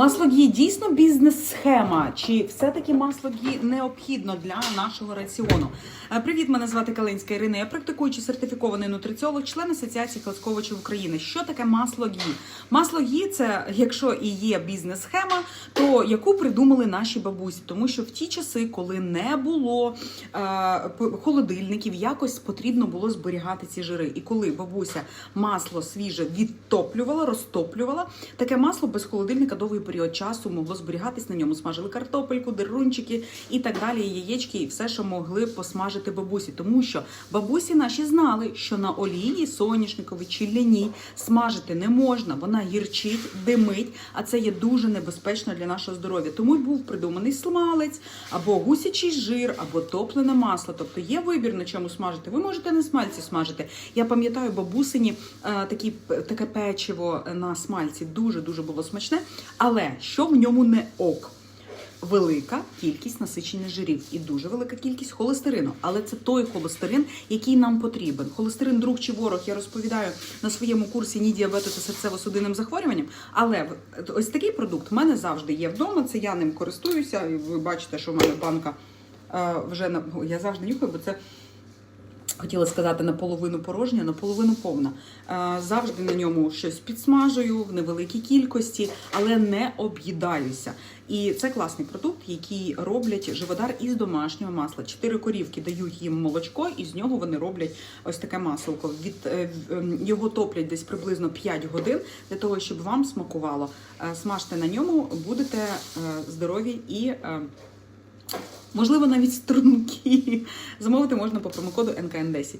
Масло гі дійсно бізнес-схема, чи все-таки масло гі необхідно для нашого раціону? Е, Привіт, мене звати Калинська Ірина. Я практикуючий сертифікований нутриціолог, член Асоціації Класковичів України. Що таке масло гі? Масло гі це, якщо і є бізнес-схема, то яку придумали наші бабусі, тому що в ті часи, коли не було е, холодильників, якось потрібно було зберігати ці жири. І коли бабуся масло свіже відтоплювала, розтоплювала, таке масло без холодильника довгий період часу могло зберігатись на ньому. Смажили картопельку, дерунчики і так далі, яєчки, і все, що могли посмажити бабусі. Тому що бабусі наші знали, що на олії соняшниковій чи ляній смажити не можна. Вона гірчить, димить, а це є дуже небезпечно для нашого здоров'я. Тому й був придуманий смалець або гусячий жир, або топлене масло. Тобто є вибір на чому смажити. Ви можете на смальці смажити. Я пам'ятаю бабусині е, такі таке печиво на смальці дуже дуже було смачне. Але що в ньому не ок? Велика кількість насичених жирів і дуже велика кількість холестерину. Але це той холестерин, який нам потрібен. Холестерин, друг чи ворог, я розповідаю на своєму курсі ні діабету та серцево-судинним захворюванням. Але ось такий продукт в мене завжди є вдома. Це я ним користуюся. Ви бачите, що в мене банка е, вже я завжди нюхаю, бо це. Хотіла сказати наполовину порожня, наполовину повна. Е, Завжди на ньому щось підсмажую в невеликій кількості, але не об'їдаюся. І це класний продукт, який роблять живодар із домашнього масла. Чотири корівки дають їм молочко, і з нього вони роблять ось таке масло. Від е, ем, його топлять десь приблизно 5 годин для того, щоб вам смакувало. Е, Смажте на ньому, будете здорові і. Можливо, навіть струнки. Замовити можна по промокоду НКН10.